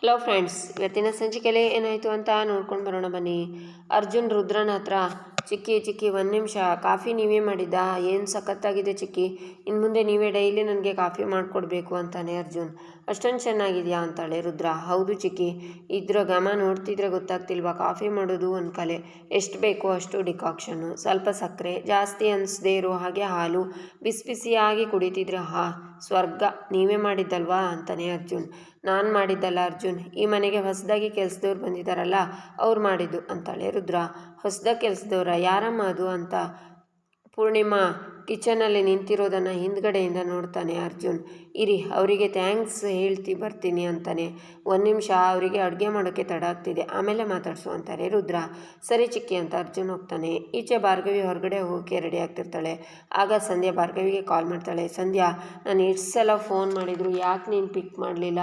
Hello friends, ಇವತ್ತಿನ ಸಂಚಿಕೆಯಲ್ಲಿ ಏನಾಯಿತು ಅಂತ ನೋಡ್ಕೊಂಡು ಬರೋಣ ಬನ್ನಿ. ಅರ್ಜುನ್ ರುದ್ರನ ಹತ್ರ, ಚಿಕ್ಕಿ ಚಿಕ್ಕಿ, ಒಂದು ನಿಮಿಷ, ಕಾಫಿ ನೀವೇ ಮಾಡಿದ್ದ? ಏನು ಸಖತ್ತಾಗಿದೆ ಚಿಕ್ಕಿ? ಇನ್ನು ಮುಂದೆ ನೀವೇ ಡೈಲಿ ನನಗೆ ಕಾಫಿ ಮಾಡಿಕೊಡ್ಬೇಕು ಅಂತಾನೆ ಅರ್ಜುನ್. ಅಷ್ಟೊಂದು ಚೆನ್ನಾಗಿದೆಯಾ ಅಂತಾಳೆ ರುದ್ರ. ಹೌದು ಚಿಕ್ಕಿ, ಇದ್ರ ಘಮ ನೋಡ್ತಿದ್ರೆ ಗೊತ್ತಾಗ್ತಿಲ್ವಾ? ಕಾಫಿ ಮಾಡೋದು ಒಂದು ಕಲೆ. ಎಷ್ಟು ಬೇಕೋ ಅಷ್ಟು ಡಿಕಾಕ್ಷನ್ನು ಸ್ವಲ್ಪ ಸಕ್ಕರೆ ಜಾಸ್ತಿ ಅನಿಸದೇ ಇರೋ ಹಾಗೆ ಹಾಲು. ಬಿಸಿ ಬಿಸಿಯಾಗಿ ಕುಡಿತಿದ್ರೆ, ಹಾ, ಸ್ವರ್ಗ. ನೀವೇ ಮಾಡಿದ್ದಲ್ವಾ? ಅಂತಾನೆ ಅರ್ಜುನ್. ನಾನು ಮಾಡಿದ್ದಲ್ಲ ಅರ್ಜುನ್. ಈ ಮನೆಗೆ ಹೊಸದಾಗಿ ಕೆಲಸದವ್ರು ಬಂದಿದ್ದಾರಲ್ಲ ಅವ್ರು ಮಾಡಿದ್ದು, ಅಂತಾಳೆ ರುದ್ರ. ಹೊಸದಾಗಿ ಕೆಲಸದವ್ರ? ಯಾರಮ್ಮ ಅದು ಅಂತ? ಪೂರ್ಣಿಮಾ ಕಿಚನಲ್ಲಿ ನಿಂತಿರೋದನ್ನು ಹಿಂದ್ಗಡೆಯಿಂದ ನೋಡ್ತಾನೆ ಅರ್ಜುನ್. ಇರಿ, ಅವರಿಗೆ ಥ್ಯಾಂಕ್ಸ್ ಹೇಳ್ತಿ ಬರ್ತೀನಿ ಅಂತಾನೆ. ಒಂದು ನಿಮಿಷ ಅವರಿಗೆ ಅಡುಗೆ ಮಾಡೋಕ್ಕೆ ತಡ ಆಗ್ತಿದೆ. ಆಮೇಲೆ ಮಾತಾಡಿಸು ಅಂತಾರೆ ರುದ್ರ. ಸರಿ ಚಿಕ್ಕಿ ಅಂತ ಅರ್ಜುನ್ ಹೋಗ್ತಾನೆ. ಈಚೆ ಭಾರ್ಗವಿ ಹೊರಗಡೆ ಹೋಗೋಕ್ಕೆ ರೆಡಿ ಆಗ್ತಿರ್ತಾಳೆ. ಆಗ ಸಂಧ್ಯಾ ಭಾರ್ಗವಿಗೆ ಕಾಲ್ ಮಾಡ್ತಾಳೆ. ಸಂಧ್ಯಾ, ನಾನು ಎಷ್ಟು ಸಲ ಫೋನ್ ಮಾಡಿದ್ರು. ಯಾಕೆ ನೀನು ಪಿಕ್ ಮಾಡಲಿಲ್ಲ?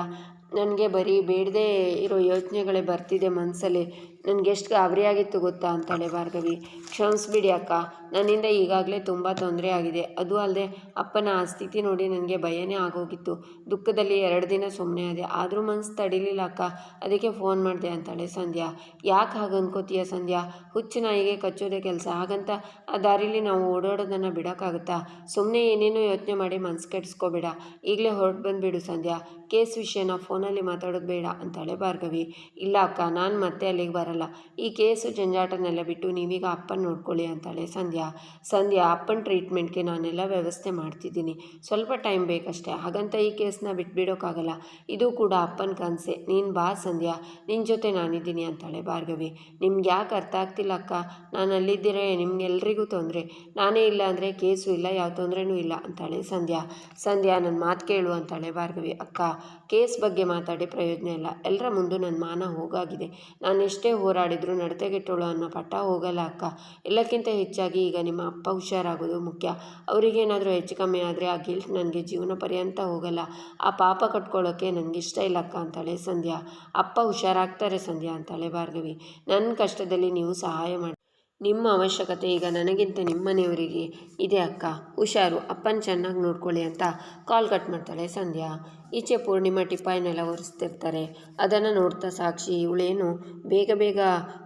ನನಗೆ ಬರೀ ಬೇಡದೇ ಇರೋ ಯೋಚನೆಗಳೇ ಬರ್ತಿದೆ ಮನಸ್ಸಲ್ಲಿ ನನಗೆ ಎಷ್ಟು ಗಾಬರಿ ಆಗಿತ್ತು ಗೊತ್ತಾ ಅಂತಾಳೆ ಭಾರ್ಗವಿ. ಕ್ಷಮಿಸ್ಬಿಡಿ ಅಕ್ಕ, ನನ್ನಿಂದ ಈಗಾಗಲೇ ತುಂಬ ತೊಂದರೆ ಆಗಿದೆ. ಅದು ಅಲ್ಲದೆ ಅಪ್ಪನ ಆ ಸ್ಥಿತಿ ನೋಡಿ ನನಗೆ ಭಯನೇ ಆಗೋಗಿತ್ತು. ದುಃಖದಲ್ಲಿ ಎರಡು ದಿನ ಸುಮ್ಮನೆ ಆದೆ. ಆದರೂ ಮನಸ್ಸು ತಡಿಲಿಲ್ಲ ಅಕ್ಕ. ಅದಕ್ಕೆ ಫೋನ್ ಮಾಡಿದೆ ಅಂತಾಳೆ ಸಂಧ್ಯಾ. ಯಾಕೆ ಹಾಗೆ ಅನ್ಕೋತೀಯ ಸಂಧ್ಯಾ? ಹುಚ್ಚು ನಾಯಿಗೆ ಕಚ್ಚೋದೇ ಕೆಲಸ. ಹಾಗಂತ ಆ ದಾರಿಲಿ ನಾವು ಓಡಾಡೋದನ್ನು ಬಿಡೋಕ್ಕಾಗುತ್ತಾ? ಸುಮ್ಮನೆ ಏನೇನೋ ಯೋಚನೆ ಮಾಡಿ ಮನಸ್ಸು ಕೆಡಿಸ್ಕೋಬೇಡ. ಈಗಲೇ ಹೊರಟು ಬಂದುಬಿಡು ಸಂಧ್ಯಾ. ಕೇಸ್ ವಿಷಯನ ಫೋನಲ್ಲಿ ಮಾತಾಡೋದು ಬೇಡ ಅಂತಾಳೆ ಭಾರ್ಗವಿ. ಇಲ್ಲ ಅಕ್ಕ, ನಾನು ಮತ್ತೆ ಅಲ್ಲಿಗೆ ಬರಲ್ಲ ಈ ಕೇಸು ಜಂಜಾಟನೆಲ್ಲ ಬಿಟ್ಟು ನೀವೀಗ ಅಪ್ಪನ ನೋಡ್ಕೊಳ್ಳಿ ಅಂತಾಳೆ ಸಂಧ್ಯಾ. ಸಂಧ್ಯಾ, ಅಪ್ಪನ ಟ್ರೀಟ್ಮೆಂಟ್ಗೆ ನಾನೆಲ್ಲ ವ್ಯವಸ್ಥೆ ಮಾಡ್ತಿದ್ದೀನಿ. ಸ್ವಲ್ಪ ಟೈಮ್ ಬೇಕಷ್ಟೇ. ಹಾಗಂತ ಈ ಕೇಸನ್ನ ಬಿಟ್ಬಿಡೋಕ್ಕಾಗಲ್ಲ ಇದು ಕೂಡ ಅಪ್ಪನ ಕನಸೆ. ನೀನು ಬಾ ಸಂಧ್ಯಾ. ನಿನ್ನ ಜೊತೆ ನಾನಿದ್ದೀನಿ ಅಂತಾಳೆ ಭಾರ್ಗವಿ. ನಿಮ್ಗೆ ಯಾಕೆ ಅರ್ಥ ಆಗ್ತಿಲ್ಲ ಅಕ್ಕ? ನಾನು ಅಲ್ಲಿದ್ದೀರೇ. ನಿಮ್ಗೆಲ್ರಿಗೂ ತೊಂದರೆ. ನಾನೇ ಇಲ್ಲ ಅಂದರೆ ಕೇಸು ಇಲ್ಲ, ಯಾವ ತೊಂದರೆನೂ ಇಲ್ಲ ಅಂತಾಳೆ ಸಂಧ್ಯಾ. ಸಂಧ್ಯಾ ನನ್ನ ಮಾತು ಕೇಳು ಅಂತಾಳೆ ಭಾರ್ಗವಿ. ಅಕ್ಕ, ಕೇಸ್ ಬಗ್ಗೆ ಮಾತಾಡಿ ಪ್ರಯೋಜನ ಇಲ್ಲ. ಎಲ್ಲರ ಮುಂದೆ ನನ್ನ ಮಾನ ಹೋಗಾಗಿದೆ. ನಾನು ಎಷ್ಟೇ ಹೋರಾಡಿದ್ರು, ನಡತೆಗೆಟ್ಟೋಳು ಅನ್ನೋ ಪಟ್ಟ ಹೋಗಲ್ಲ ಅಕ್ಕ. ಎಲ್ಲಕ್ಕಿಂತ ಹೆಚ್ಚಾಗಿ ಈಗ ನಿಮ್ಮ ಅಪ್ಪ ಹುಷಾರಾಗೋದು ಮುಖ್ಯ. ಅವರಿಗೇನಾದರೂ ಹೆಚ್ಚು ಕಮ್ಮಿ ಆದರೆ ಆ ಗಿಲ್ಟ್ ನನಗೆ ಜೀವನ ಪರ್ಯಂತ ಹೋಗಲ್ಲ. ಆ ಪಾಪ ಕಟ್ಕೊಳ್ಳೋಕ್ಕೆ ನನಗೆ ಇಷ್ಟ ಇಲ್ಲ ಅಕ್ಕ ಅಂತಾಳೆ ಸಂಧ್ಯಾ. ಅಪ್ಪ ಹುಷಾರಾಗ್ತಾರೆ ಸಂಧ್ಯಾ ಅಂತಾಳೆ ಭಾರ್ಗವಿ. ನನ್ನ ಕಷ್ಟದಲ್ಲಿ ನೀವು ಸಹಾಯ ಮಾಡಿ ನಿಮ್ಮ ಅವಶ್ಯಕತೆ ಈಗ ನನಗಿಂತ ನಿಮ್ಮನೆಯವರಿಗೆ ಇದೆ ಅಕ್ಕ. ಹುಷಾರು, ಅಪ್ಪನ ಚೆನ್ನಾಗಿ ನೋಡ್ಕೊಳ್ಳಿ ಅಂತ ಕಾಲ್ ಕಟ್ ಮಾಡ್ತಾಳೆ ಸಂಧ್ಯಾ. ಈಚೆ ಪೂರ್ಣಿಮಾ ಟಿಪಾಯಿನೆಲ್ಲ ಒರೆಸ್ತಿರ್ತಾರೆ. ಅದನ್ನು ನೋಡ್ತಾ ಸಾಕ್ಷಿ, ಇವಳೇನು ಬೇಗ ಬೇಗ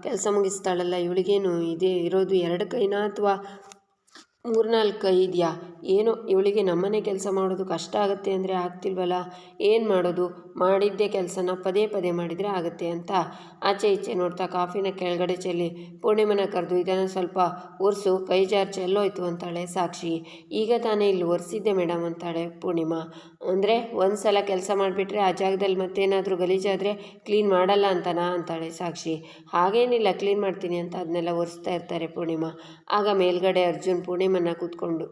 ಕೆಲಸ ಮುಗಿಸ್ತಾಳಲ್ಲ, ಇವಳಿಗೇನು ಇದೇ ಇರೋದು ಎರಡು ಕೈನಾ ಅಥವಾ ಮೂರ್ನಾಲ್ಕು ಇದೆಯಾ ಏನೋ, ಇವಳಿಗೆ ನಮ್ಮನೆ ಕೆಲಸ ಮಾಡೋದು ಕಷ್ಟ ಆಗುತ್ತೆ ಅಂದರೆ ಆಗ್ತಿಲ್ವಲ್ಲ ಏನು ಮಾಡೋದು? ಮಾಡಿದ್ದೇ ಕೆಲಸನ ಪದೇ ಪದೇ ಮಾಡಿದರೆ ಆಗುತ್ತೆ ಅಂತ. ಆಚೆ ಈಚೆ ನೋಡ್ತಾ ಕಾಫಿನ ಕೆಳಗಡೆ ಚೆಲ್ಲಿ, ಪೂರ್ಣಿಮನ ಕರೆದು ಇದನ್ನು ಸ್ವಲ್ಪ ಒರೆಸು, ಕೈ ಜಾರ್ ಚೆಲ್ಲೋಯ್ತು ಅಂತಾಳೆ ಸಾಕ್ಷಿ. ಈಗ ತಾನೇ ಇಲ್ಲಿ ಒರೆಸಿದ್ದೆ ಮೇಡಮ್ ಅಂತಾಳೆ ಪೂರ್ಣಿಮಾ. ಅಂದರೆ ಒಂದು ಸಲ ಕೆಲಸ ಮಾಡಿಬಿಟ್ರೆ ಆ ಜಾಗದಲ್ಲಿ ಮತ್ತೇನಾದರೂ ಗಲೀಜಾದರೆ ಕ್ಲೀನ್ ಮಾಡಲ್ಲ ಅಂತನಾ ಅಂತಾಳೆ ಸಾಕ್ಷಿ. ಹಾಗೇನಿಲ್ಲ, ಕ್ಲೀನ್ ಮಾಡ್ತೀನಿ ಅಂತ ಅದನ್ನೆಲ್ಲ ಒರೆಸ್ತಾ ಇರ್ತಾರೆ ಪೂರ್ಣಿಮಾ. ಆಗ ಮೇಲ್ಗಡೆ ಅರ್ಜುನ್ ಪೂರ್ಣಿಮನ್ನ ಕೂತ್ಕೊಂಡು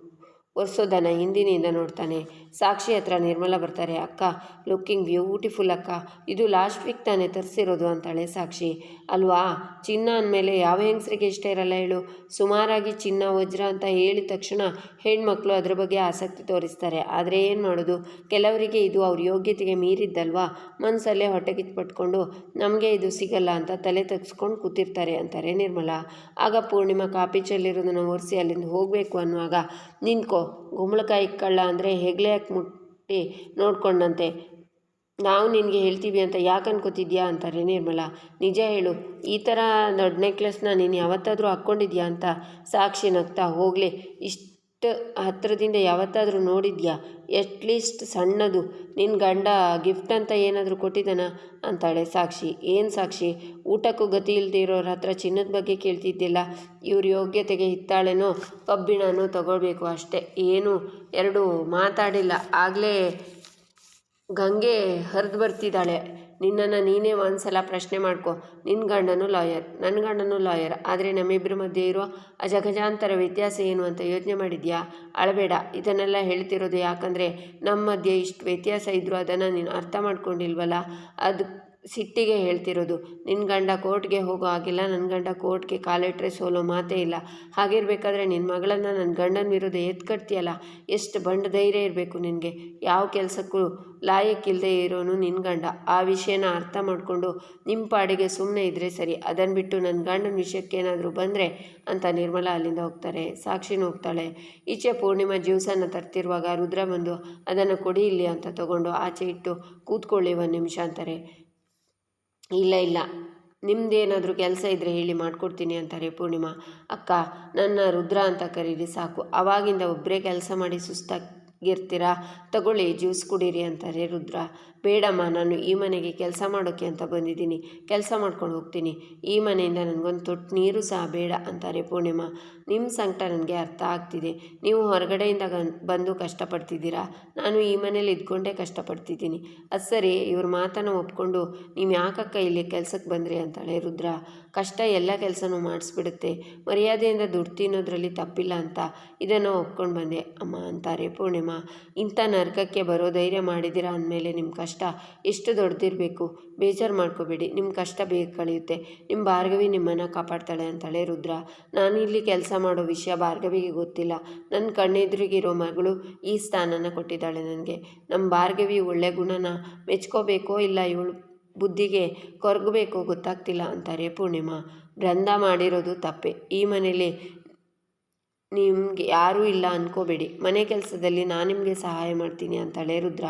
ವರ್ಷೋದನ ಹಿಂದಿನಿಂದ ನೋಡ್ತಾನೆ. ಸಾಕ್ಷಿ ಹತ್ರ ನಿರ್ಮಲ ಬರ್ತಾರೆ, ಅಕ್ಕ ಲುಕ್ಕಿಂಗ್ ಬ್ಯೂಟಿಫುಲ್ ಅಕ್ಕ. ಇದು ಲಾಸ್ಟ್ ವೀಕ್ ತಾನೇ ತರಿಸಿರೋದು ಅಂತಾಳೆ ಸಾಕ್ಷಿ. ಅಲ್ವಾ? ಚಿನ್ನ ಅಂದಮೇಲೆ ಯಾವ ಹೆಂಗಸರಿಗೆ ಇಷ್ಟ ಇರಲ್ಲ ಹೇಳು. ಸುಮಾರಾಗಿ ಚಿನ್ನ, ವಜ್ರ ಅಂತ ಹೇಳಿದ ತಕ್ಷಣ ಹೆಣ್ಮಕ್ಳು ಅದ್ರ ಬಗ್ಗೆ ಆಸಕ್ತಿ ತೋರಿಸ್ತಾರೆ. ಆದರೆ ಏನು ಮಾಡೋದು? ಕೆಲವರಿಗೆ ಇದು ಅವ್ರ ಯೋಗ್ಯತೆಗೆ ಮೀರಿದ್ದಲ್ವಾ? ಮನಸ್ಸಲ್ಲೇ ಹೊಟ್ಟೆ ಕಿತ್ಪಟ್ಕೊಂಡು ನಮಗೆ ಇದು ಸಿಗಲ್ಲ ಅಂತ ತಲೆ ತಗ್ಸ್ಕೊಂಡು ಕೂತಿರ್ತಾರೆ ಅಂತಾರೆ ನಿರ್ಮಲಾ. ಆಗ ಪೂರ್ಣಿಮಾ ಕಾಪಿ ಚೆಲ್ಲಿರೋದನ್ನು ಒರೆಸಿ ಅಲ್ಲಿಂದ ಹೋಗಬೇಕು ಅನ್ನುವಾಗ ನಿಂತ್ಕೋ. ಗುಂಬಳಕಾಯಿ ಕಳ್ಳ ಅಂದರೆ ಹೆಗ್ಲೆ ಯಾಕೆ ಮುಟ್ಟಿ ನೋಡ್ಕೊಂಡಂತೆ. ನಾವು ನಿನಗೆ ಹೇಳ್ತೀವಿ ಅಂತ ಯಾಕೆ ಅನ್ಕೋತಿದ್ಯಾ? ಅಂತಾರೆ ನಿರ್ಮಲಾ. ನಿಜ ಹೇಳು, ಈ ಥರ ದೊಡ್ಡ ನೆಕ್ಲೆಸ್ನ ನೀನು ಯಾವತ್ತಾದರೂ ಹಾಕ್ಕೊಂಡಿದ್ಯಾ ಅಂತ ಸಾಕ್ಷಿ ನಗ್ತಾ, ಹೋಗಲಿ, ಇಷ್ಟು ಹತ್ತಿರದಿಂದ ಯಾವತ್ತಾದರೂ ನೋಡಿದ್ಯಾ? ಎಟ್ಲೀಸ್ಟ್ ಸಣ್ಣದು ನಿನ್ನ ಗಂಡ ಗಿಫ್ಟ್ ಅಂತ ಏನಾದರೂ ಕೊಟ್ಟಿದ್ದಾನ? ಅಂತಾಳೆ ಸಾಕ್ಷಿ. ಏನು ಸಾಕ್ಷಿ? ಊಟಕ್ಕೂ ಗತಿ ಇಲ್ಲದೆ ಇರೋರ ಹತ್ರ ಚಿನ್ನದ ಬಗ್ಗೆ ಕೇಳ್ತಿದ್ದಿಲ್ಲ. ಇವ್ರ ಯೋಗ್ಯತೆಗೆ ಹಿತ್ತಾಳೆನೋ ಕಬ್ಬಿಣನೂ ತಗೊಳ್ಬೇಕು ಅಷ್ಟೇ. ಏನು? ಎರಡು ಮಾತಾಡಿಲ್ಲ. ಆಗಲೇ ಗಂಗೆ ಹರಿದು ಬರ್ತಿದ್ದಾಳೆ. ನಿನ್ನನ್ನು ನೀನೇ ಒಂದ್ಸಲ ಪ್ರಶ್ನೆ ಮಾಡ್ಕೊ. ನಿನ್ನ ಗಂಡನೂ ಲಾಯರ್ ನನ್ನ ಗಂಡನೂ ಲಾಯರ್. ಆದರೆ ನಮ್ಮಿಬ್ಬರ ಮಧ್ಯೆ ಇರುವ ಅಜಗಜಾಂತರ ವ್ಯತ್ಯಾಸ ಏನು ಅಂತ ಯೋಚನೆ ಮಾಡಿದ್ಯಾ? ಅಳಬೇಡ, ಇದನ್ನೆಲ್ಲ ಹೇಳ್ತಿರೋದು ಯಾಕಂದರೆ ನಮ್ಮ ಮಧ್ಯೆ ಇಷ್ಟು ವ್ಯತ್ಯಾಸ ಇದ್ದರೂ ಅದನ್ನು ನೀನು ಅರ್ಥ ಮಾಡ್ಕೊಂಡಿಲ್ವಲ್ಲ? ಅದು ಸಿಟ್ಟಿಗೆ ಹೇಳ್ತಿರೋದು ನಿನ್ನ ಗಂಡ ಕೋರ್ಟ್ಗೆ ಹೋಗೋ ಆಗಿಲ್ಲ ನನ್ನ ಗಂಡ ಕೋರ್ಟ್ಗೆ ಕಾಲಿಟ್ರೆ ಸೋಲೋ ಮಾತೇ ಇಲ್ಲ. ಹಾಗಿರ್ಬೇಕಾದ್ರೆ ನಿನ್ನ ಮಗಳನ್ನು ನನ್ನ ಗಂಡನ ವಿರುದ್ಧ ಎತ್ಕಟ್ತೀಯಲ್ಲ ಎಷ್ಟು ಬಂಡ ಧೈರ್ಯ ಇರಬೇಕು ನಿನಗೆ? ಯಾವ ಕೆಲಸಕ್ಕೂ ಲಾಯಕ್ಕಿಲ್ಲದೆ ಇರೋನು ನಿನ್ನ ಗಂಡ. ಆ ವಿಷಯನ ಅರ್ಥ ಮಾಡಿಕೊಂಡು ನಿಮ್ಮ ಪಾಡಿಗೆ ಸುಮ್ಮನೆ ಇದ್ದರೆ ಸರಿ. ಅದನ್ನು ಬಿಟ್ಟು ನನ್ನ ಗಂಡನ ವಿಷಯಕ್ಕೇನಾದರೂ ಬಂದರೆ ಅಂತ ನಿರ್ಮಲಾ ಅಲ್ಲಿಂದ ಹೋಗ್ತಾರೆ. ಸಾಕ್ಷಿನೂ ಹೋಗ್ತಾಳೆ. ಈಚೆ ಪೂರ್ಣಿಮಾ ಜ್ಯೂಸನ್ನು ತರ್ತಿರುವಾಗ ರುದ್ರ ಬಂದು, ಅದನ್ನು ಕೊಡಿ ಇಲ್ಲಿ ಅಂತ ತಗೊಂಡು ಆಚೆ ಇಟ್ಟು ಕೂತ್ಕೊಳ್ಳಿ ಒಂದು ನಿಮಿಷ ಅಂತಾರೆ ಇಲ್ಲ ಇಲ್ಲ. ನಿಮ್ದೇನಾದರೂ ಕೆಲಸ ಇದ್ದರೆ ಹೇಳಿ ಮಾಡಿಕೊಡ್ತೀನಿ ಅಂತಾರೆ ಪೂರ್ಣಿಮಾ. ಅಕ್ಕ, ನನ್ನ ರುದ್ರ ಅಂತ ಕರೀರಿ ಸಾಕು. ಅವಾಗಿಂದ ಒಬ್ಬರೇ ಕೆಲಸ ಮಾಡಿ ಸುಸ್ತಾಗಿರ್ತೀರಾ? ತಗೊಳ್ಳಿ, ಜ್ಯೂಸ್ ಕುಡೀರಿ ಅಂತಾರೆ ರುದ್ರ. ಬೇಡಮ್ಮ, ನಾನು ಈ ಮನೆಗೆ ಕೆಲಸ ಮಾಡೋಕ್ಕೆ ಅಂತ ಬಂದಿದ್ದೀನಿ. ಕೆಲಸ ಮಾಡ್ಕೊಂಡು ಹೋಗ್ತೀನಿ. ಈ ಮನೆಯಿಂದ ನನಗೊಂದು ತೊಟ್ಟು ನೀರು ಸಹ ಬೇಡ ಅಂತಾರೆ ಪೂರ್ಣಿಮಾ. ನಿಮ್ಮ ಸಂಕಟ ನನಗೆ ಅರ್ಥ ಆಗ್ತಿದೆ. ನೀವು ಹೊರಗಡೆಯಿಂದ ಬಂದು ಕಷ್ಟಪಡ್ತಿದ್ದೀರಾ? ನಾನು ಈ ಮನೇಲಿ ಇದ್ಕೊಂಡೇ ಕಷ್ಟಪಡ್ತಿದ್ದೀನಿ. ಅದು ಸರಿ, ಇವ್ರ ಮಾತನ್ನು ಒಪ್ಕೊಂಡು ನೀವು ಯಾಕಕ್ಕ ಇಲ್ಲಿ ಕೆಲಸಕ್ಕೆ ಬಂದ್ರಿ ಅಂತಾಳೆ ರುದ್ರ. ಕಷ್ಟ ಎಲ್ಲ ಕೆಲಸನೂ ಮಾಡಿಸ್ಬಿಡುತ್ತೆ. ಮರ್ಯಾದೆಯಿಂದ ದುಡ್ಡು ತಿನ್ನೋದ್ರಲ್ಲಿ ತಪ್ಪಿಲ್ಲ ಅಂತ ಇದನ್ನು ಒಪ್ಕೊಂಡು ಬಂದೆ. ಅಮ್ಮ ಅಂತಾರೆ, ಪೂರ್ಣಿಮಾ, ಇಂಥ ನರಕಕ್ಕೆ ಬರೋ ಧೈರ್ಯ ಮಾಡಿದ್ದೀರಾ ಅಂದಮೇಲೆ ನಿಮ್ಮ ಕಷ್ಟ ಎಷ್ಟು ದೊಡ್ಡದಿರಬೇಕು ಬೇಜಾರು ಮಾಡ್ಕೋಬೇಡಿ. ನಿಮ್ಮ ಕಷ್ಟ ಬೇಗ ಕಳೆಯುತ್ತೆ. ನಿಮ್ಮ ಭಾರ್ಗವಿ ನಿಮ್ಮನ್ನು ಕಾಪಾಡ್ತಾಳೆ ಅಂತಾಳೆ ರುದ್ರ. ನಾನು ಇಲ್ಲಿ ಕೆಲಸ ಮಾಡೋ ವಿಷಯ ಭಾರ್ಗವಿಗೆ ಗೊತ್ತಿಲ್ಲ. ನನ್ನ ಕಣ್ಣೆದುರಿಗಿರೋ ಮಗಳು ಈ ಸ್ಥಾನನ ಕೊಟ್ಟಿದ್ದಾಳೆ ನನಗೆ. ನಮ್ಮ ಭಾರ್ಗವಿ ಒಳ್ಳೆ ಗುಣನ ಮೆಚ್ಕೋಬೇಕೋ ಇಲ್ಲ ಇವಳು ಬುದ್ಧಿಗೆ ಕೊರಗಬೇಕೋ ಗೊತ್ತಾಗ್ತಿಲ್ಲ ಅಂತಾರೆ ಪೂರ್ಣಿಮಾ. ಬೃಂದ ಮಾಡಿರೋದು ತಪ್ಪೆ. ಈ ಮನೇಲಿ ನಿಮಗೆ ಯಾರೂ ಇಲ್ಲ ಅಂದ್ಕೋಬೇಡಿ ಮನೆ ಕೆಲಸದಲ್ಲಿ ನಾನು ನಿಮಗೆ ಸಹಾಯ ಮಾಡ್ತೀನಿ ಅಂತಾಳೆ ರುದ್ರ.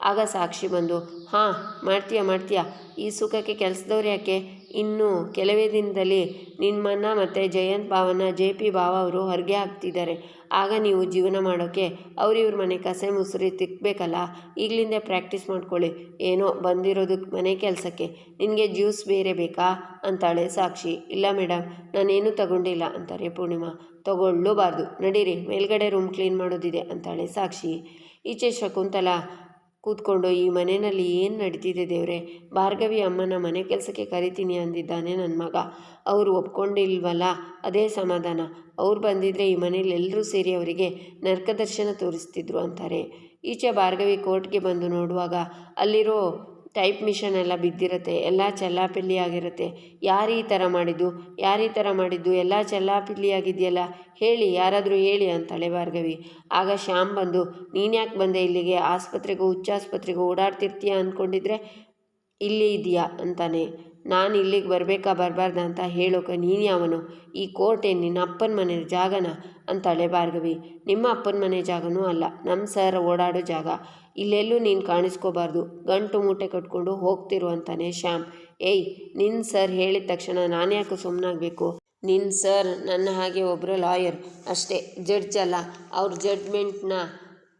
ಆಗ ಸಾಕ್ಷಿ ಬಂದು, ಹಾಂ, ಮಾಡ್ತೀಯ ಮಾಡ್ತೀಯ? ಈ ಸುಖಕ್ಕೆ ಕೆಲಸದವ್ರು ಯಾಕೆ? ಇನ್ನು ಕೆಲವೇ ದಿನದಲ್ಲಿ ನಿಮ್ಮನ್ನು ಮತ್ತು ಜಯಂತ್ ಭಾವನ, ಜೆ ಪಿ ಭಾವ ಅವರು ಹೊರಗೆ ಹಾಕ್ತಿದ್ದಾರೆ. ಆಗ ನೀವು ಜೀವನ ಮಾಡೋಕ್ಕೆ ಅವ್ರಿವ್ರ ಮನೆ ಕಸೆ ಮುಸುರಿ ತಿಕ್ಕಬೇಕಲ್ಲ ಈಗಲಿಂದ ಪ್ರಾಕ್ಟೀಸ್ ಮಾಡ್ಕೊಳ್ಳಿ. ಏನೋ ಬಂದಿರೋದಕ್ಕೆ ಮನೆ ಕೆಲಸಕ್ಕೆ. ನಿನಗೆ ಜ್ಯೂಸ್ ಬೇರೆ ಬೇಕಾ? ಅಂತಾಳೆ ಸಾಕ್ಷಿ. ಇಲ್ಲ ಮೇಡಮ್ ನಾನೇನು ತಗೊಂಡಿಲ್ಲ, ಅಂತಾರೆ ಪೂರ್ಣಿಮಾ. ತಗೊಳ್ಳೂಬಾರ್ದು. ನಡೀರಿ, ಮೇಲ್ಗಡೆ ರೂಮ್ ಕ್ಲೀನ್ ಮಾಡೋದಿದೆ ಅಂತಾಳೆ ಸಾಕ್ಷಿ. ಈಚೆ ಶಕುಂತಲ ಕೂತ್ಕೊಂಡು, ಈ ಮನೆಯಲ್ಲಿ ಏನು ನಡೀತಿದೆ ದೇವ್ರೆ? ಭಾರ್ಗವಿ ಅಮ್ಮನ ಮನೆ ಕೆಲಸಕ್ಕೆ ಕರಿತೀನಿ ಅಂದಿದ್ದಾನೆ ನನ್ನ ಮಗ. ಅವರು ಒಪ್ಕೊಂಡಿಲ್ವಲ್ಲ? ಅದೇ ಸಮಾಧಾನ. ಅವ್ರು ಬಂದಿದ್ದರೆ ಈ ಮನೇಲಿ ಎಲ್ಲರೂ ಸೇರಿ ಅವರಿಗೆ ನರ್ಕದರ್ಶನ ತೋರಿಸ್ತಿದ್ರು ಅಂತಾರೆ. ಈಚೆ ಭಾರ್ಗವಿ ಕೋರ್ಟ್ಗೆ ಬಂದು ನೋಡುವಾಗ, ಅಲ್ಲಿರೋ ಟೈಪ್ ಮಿಷನ್ ಎಲ್ಲ ಬಿದ್ದಿರುತ್ತೆ, ಎಲ್ಲ ಚೆಲ್ಲಾಪಿಲ್ಲಿ ಆಗಿರುತ್ತೆ ಯಾರು ಈ ಥರ ಮಾಡಿದ್ದು? ಯಾರು ಈ ಥರ ಮಾಡಿದ್ದು? ಎಲ್ಲ ಚೆಲ್ಲಾಪಿಲ್ಲಿ ಆಗಿದೆಯಲ್ಲ ಹೇಳಿ, ಯಾರಾದರೂ ಹೇಳಿ ಅಂತಾಳೆ ಭಾರ್ಗವಿ. ಆಗ ಶ್ಯಾಮ್ ಬಂದು, ನೀನ್ಯಾಕೆ ಬಂದೆ ಇಲ್ಲಿಗೆ? ಆಸ್ಪತ್ರೆಗೂ, ಹುಚ್ಚಾಸ್ಪತ್ರೆಗೂ ಓಡಾಡ್ತಿರ್ತೀಯ ಅಂದ್ಕೊಂಡಿದ್ರೆ ಇಲ್ಲಿ ಇದೆಯಾ ಅಂತಾನೆ. ನಾನು ಇಲ್ಲಿಗೆ ಬರಬೇಕಾ ಬರಬಾರ್ದ ಅಂತ ಹೇಳೋಕೆ ನೀನು ಯಾವನು? ಈ ಕೋಟೆ ನಿನ್ನ ಅಪ್ಪನ ಮನೆ ಜಾಗನ? ಅಂತಾಳೆ ಭಾರ್ಗವಿ. ನಿಮ್ಮ ಅಪ್ಪನ ಮನೆ ಜಾಗನೂ ಅಲ್ಲ ನಮ್ಮ ಸರ್ ಓಡಾಡೋ ಜಾಗ. ಇಲ್ಲೆಲ್ಲೂ ನೀನು ಕಾಣಿಸ್ಕೋಬಾರ್ದು. ಗಂಟು ಮೂಟೆ ಕಟ್ಕೊಂಡು ಹೋಗ್ತಿರು ಅಂತಾನೆ ಶ್ಯಾಮ್. ಏಯ್ ನಿನ್ನ ಸರ್ ಹೇಳಿದ ತಕ್ಷಣ ನಾನು ಯಾಕೆ ಸುಮ್ಮನಾಗಬೇಕು ನಿನ್ನ ಸರ್ ನನ್ನ ಹಾಗೆ ಒಬ್ಬರು ಲಾಯರ್. ಅಷ್ಟೇ, ಜಡ್ಜ್ ಅಲ್ಲ, ಅವ್ರ ಜಡ್ಜ್ಮೆಂಟ್ನ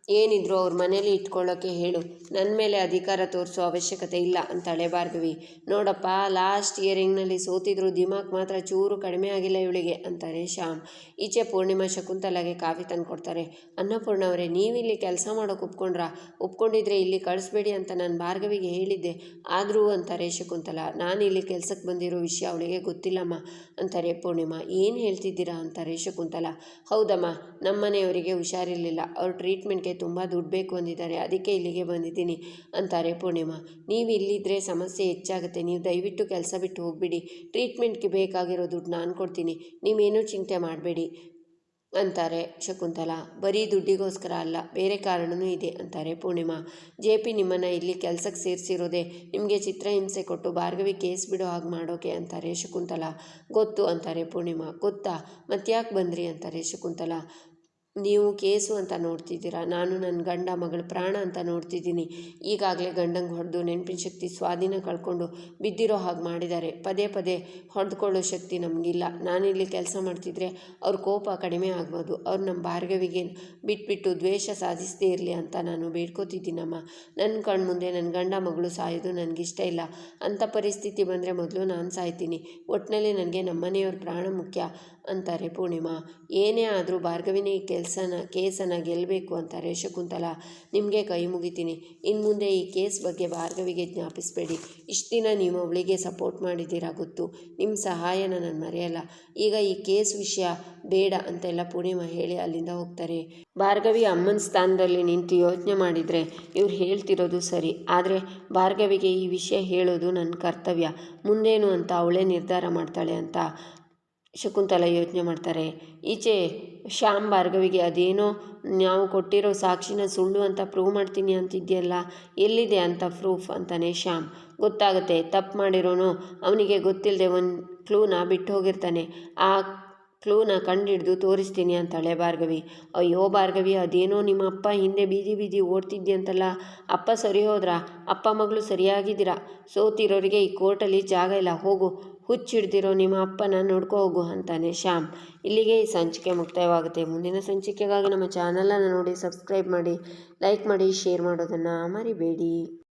ಏನಿದ್ರು ಅವ್ರ ಮನೇಲಿ ಇಟ್ಕೊಳ್ಳೋಕ್ಕೆ ಹೇಳು. ನನ್ನ ಮೇಲೆ ಅಧಿಕಾರ ತೋರಿಸೋ ಅವಶ್ಯಕತೆ ಇಲ್ಲ ಅಂತಾಳೆ ಭಾರ್ಗವಿ ನೋಡಪ್ಪ ಲಾಸ್ಟ್ ಇಯರಿಂಗ್ನಲ್ಲಿ ಸೋತಿದ್ರು, ದಿಮಾಕ್ ಮಾತ್ರ ಚೂರು ಕಡಿಮೆ ಆಗಿಲ್ಲ ಇವಳಿಗೆ ಅಂತಾರೆ ಶ್ಯಾಮ್. ಈಚೆ ಪೂರ್ಣಿಮಾ ಶಕುಂತಲಾಗೆ ಕಾಫಿ ತಂದು ಕೊಡ್ತಾರೆ ಅನ್ನಪೂರ್ಣ ಅವರೇ, ನೀವಿಲ್ಲಿ ಕೆಲಸ ಮಾಡೋಕೆ ಒಪ್ಕೊಂಡ್ರಾ? ಒಪ್ಕೊಂಡಿದ್ರೆ ಇಲ್ಲಿ ಕಳಿಸ್ಬೇಡಿ ಅಂತ ನಾನು ಭಾರ್ಗವಿಗೆ ಹೇಳಿದ್ದೆ. ಆದರೂ ಅಂತಾರೆ ಶಕುಂತಲ ನಾನು ಇಲ್ಲಿ ಕೆಲಸಕ್ಕೆ ಬಂದಿರೋ ವಿಷಯ ಅವಳಿಗೆ ಗೊತ್ತಿಲ್ಲಮ್ಮ ಅಂತಾರೆ ಪೂರ್ಣಿಮಾ. ಏನು ಹೇಳ್ತಿದ್ದೀರಾ? ಅಂತಾರೆ ಶಕುಂತಲ. ಹೌದಮ್ಮ ನಮ್ಮ ಮನೆಯವರಿಗೆ ಹುಷಾರಿರಲಿಲ್ಲ. ಅವ್ರ ಟ್ರೀಟ್ಮೆಂಟ್ಗೆ ತುಂಬ ದುಡ್ಡು ಬೇಕು ಅಂದಿದ್ದಾರೆ. ಅದಕ್ಕೆ ಇಲ್ಲಿಗೆ ಬಂದಿದ್ದೀನಿ ಅಂತಾರೆ ಪೂರ್ಣಿಮಾ. ನೀವು ಇಲ್ಲಿದ್ದರೆ ಸಮಸ್ಯೆ ಹೆಚ್ಚಾಗುತ್ತೆ. ನೀವು ದಯವಿಟ್ಟು ಕೆಲಸ ಬಿಟ್ಟು ಹೋಗ್ಬಿಡಿ. ಟ್ರೀಟ್ಮೆಂಟ್ಗೆ ಬೇಕಾಗಿರೋ ದುಡ್ಡು ನಾನು ಕೊಡ್ತೀನಿ. ನೀವೇನೂ ಚಿಂತೆ ಮಾಡಬೇಡಿ ಅಂತಾರೆ ಶಕುಂತಲ. ಬರೀ ದುಡ್ಡಿಗೋಸ್ಕರ ಅಲ್ಲ, ಬೇರೆ ಕಾರಣವೂ ಇದೆ ಅಂತಾರೆ ಪೂರ್ಣಿಮಾ. ಜೆ ಪಿ ನಿಮ್ಮನ್ನು ಇಲ್ಲಿ ಕೆಲಸಕ್ಕೆ ಸೇರಿಸಿರೋದೆ ನಿಮಗೆ ಚಿತ್ರಹಿಂಸೆ ಕೊಟ್ಟು ಭಾರ್ಗವಿ ಕೇಸ್ ಬಿಡೋ ಹಾಗೆ ಮಾಡೋಕೆ ಅಂತಾರೆ ಶಕುಂತಲ. ಗೊತ್ತು ಅಂತಾರೆ ಪೂರ್ಣಿಮಾ. ಗೊತ್ತಾ? ಮತ್ತ್ಯಾಕೆ ಬಂದ್ರಿ ಅಂತಾರೆ ಶಕುಂತಲ. ನೀವು ಕೇಸು ಅಂತ ನೋಡ್ತಿದ್ದೀರಾ? ನಾನು ನನ್ನ ಗಂಡ ಮಗಳ ಪ್ರಾಣ ಅಂತ ನೋಡ್ತಿದ್ದೀನಿ. ಈಗಾಗಲೇ ಗಂಡಂಗೆ ಹೊಡೆದು ನೆನಪಿನ ಶಕ್ತಿ ಸ್ವಾಧೀನ ಕಳ್ಕೊಂಡು ಬಿದ್ದಿರೋ ಹಾಗೆ ಮಾಡಿದ್ದಾರೆ. ಪದೇ ಪದೇ ಹೊಡೆದುಕೊಳ್ಳೋ ಶಕ್ತಿ ನಮಗಿಲ್ಲ. ನಾನಿಲ್ಲಿ ಕೆಲಸ ಮಾಡ್ತಿದ್ರೆ ಅವ್ರ ಕೋಪ ಕಡಿಮೆ ಆಗ್ಬೋದು. ಅವ್ರು ನಮ್ಮ ಭಾರ್ಗವಿಗೆ ಬಿಟ್ಬಿಟ್ಟು ದ್ವೇಷ ಸಾಧಿಸದೇ ಇರಲಿ ಅಂತ ನಾನು ಬೇಡ್ಕೋತಿದ್ದೀನಮ್ಮ. ನನ್ನ ಕಣ್ಮುಂದೆ ನನ್ನ ಗಂಡ ಮಗಳು ಸಾಯೋದು ನನಗಿಷ್ಟ ಇಲ್ಲ. ಅಂಥ ಪರಿಸ್ಥಿತಿ ಬಂದರೆ ಮೊದಲು ನಾನು ಸಾಯ್ತೀನಿ. ಒಟ್ಟಿನಲ್ಲಿ ನನಗೆ ನಮ್ಮನೆಯವ್ರ ಪ್ರಾಣ ಮುಖ್ಯ. ಅಂತಾರೆ ಪೂರ್ಣಿಮಾ. ಏನೇ ಆದರೂ ಭಾರ್ಗವಿನಿ ಕೆಲಸನ, ಕೇಸನ್ನು ಗೆಲ್ಲಬೇಕು ಅಂತಾರೆ ಶಕುಂತಲ. ನಿಮಗೆ ಕೈ ಮುಗಿತೀನಿ. ಇನ್ನು ಮುಂದೆ ಈ ಕೇಸ್ ಬಗ್ಗೆ ಭಾರ್ಗವಿಗೆ ಜ್ಞಾಪಿಸಬೇಡಿ. ಇಷ್ಟು ದಿನ ನೀವು ಅವಳಿಗೆ ಸಪೋರ್ಟ್ ಮಾಡಿದ್ದೀರಾ ಗೊತ್ತು. ನಿಮ್ಮ ಸಹಾಯನ ನಾನು ಮರೆಯಲ್ಲ. ಈಗ ಈ ಕೇಸ್ ವಿಷಯ ಬೇಡ ಅಂತೆಲ್ಲ ಪೂರ್ಣಿಮಾ ಹೇಳಿ ಅಲ್ಲಿಂದ ಹೋಗ್ತಾರೆ. ಭಾರ್ಗವಿ ಅಮ್ಮನ ಸ್ಥಾನದಲ್ಲಿ ನಿಂತು ಯೋಚನೆ ಮಾಡಿದರೆ ಇವ್ರು ಹೇಳ್ತಿರೋದು ಸರಿ. ಆದರೆ ಭಾರ್ಗವಿಗೆ ಈ ವಿಷಯ ಹೇಳೋದು ನನ್ನ ಕರ್ತವ್ಯ. ಮುಂದೇನು ಅಂತ ಅವಳೇ ನಿರ್ಧಾರ ಮಾಡ್ತಾಳೆ ಅಂತ ಶಕುಂತಲ ಯೋಚನೆ ಮಾಡ್ತಾರೆ. ಈಚೆ ಶ್ಯಾಮ್ ಭಾರ್ಗವಿಗೆ ಅದೇನೋ ನಾವು ಕೊಟ್ಟಿರೋ ಸಾಕ್ಷಿನ ಸುಳ್ಳು ಅಂತ ಪ್ರೂವ್ ಮಾಡ್ತೀನಿ ಅಂತಿದ್ಯಲ್ಲ, ಎಲ್ಲಿದೆ ಅಂತ ಪ್ರೂಫ್ ಅಂತಾನೆ ಶ್ಯಾಮ್. ಗೊತ್ತಾಗುತ್ತೆ, ತಪ್ಪು ಮಾಡಿರೋನು, ಅವನಿಗೆ ಗೊತ್ತಿಲ್ಲದೆ ಒಂದು ಕ್ಲೂನ ಬಿಟ್ಟು ಹೋಗಿರ್ತಾನೆ. ಆ ಕ್ಲೂನ ಕಂಡಿಡ್ದು ತೋರಿಸ್ತೀನಿ ಅಂತಾಳೆ ಭಾರ್ಗವಿ. ಅಯ್ಯೋ ಭಾರ್ಗವಿ, ಅದೇನೋ ನಿಮ್ಮ ಅಪ್ಪ ಹಿಂದೆ ಬೀದಿ ಬೀದಿ ಓಡ್ತಿದ್ಯಂತಲ್ಲ ಅಪ್ಪ ಸರಿ ಹೋದ್ರಾ? ಅಪ್ಪ ಮಗಳು ಸರಿಯಾಗಿದ್ದೀರಾ? ಸೋತಿರೋರಿಗೆ ಈ ಕೋರ್ಟಲ್ಲಿ ಜಾಗ ಇಲ್ಲ. ಹೋಗು. ಹುಚ್ಚಿಡ್ದಿರೋ ನಿಮ್ಮ ಅಪ್ಪನ ನೋಡ್ಕೋ ಹೋಗು ಅಂತಾನೆ ಶ್ಯಾಮ್. ಇಲ್ಲಿಗೆ ಈ ಸಂಚಿಕೆ ಮುಕ್ತಾಯವಾಗುತ್ತೆ. ಮುಂದಿನ ಸಂಚಿಕೆಗಾಗಿ ನಮ್ಮ ಚಾನಲನ್ನು ನೋಡಿ ಸಬ್ಸ್ಕ್ರೈಬ್ ಮಾಡಿ, ಲೈಕ್ ಮಾಡಿ, ಶೇರ್ ಮಾಡೋದನ್ನು ಮರಿಬೇಡಿ.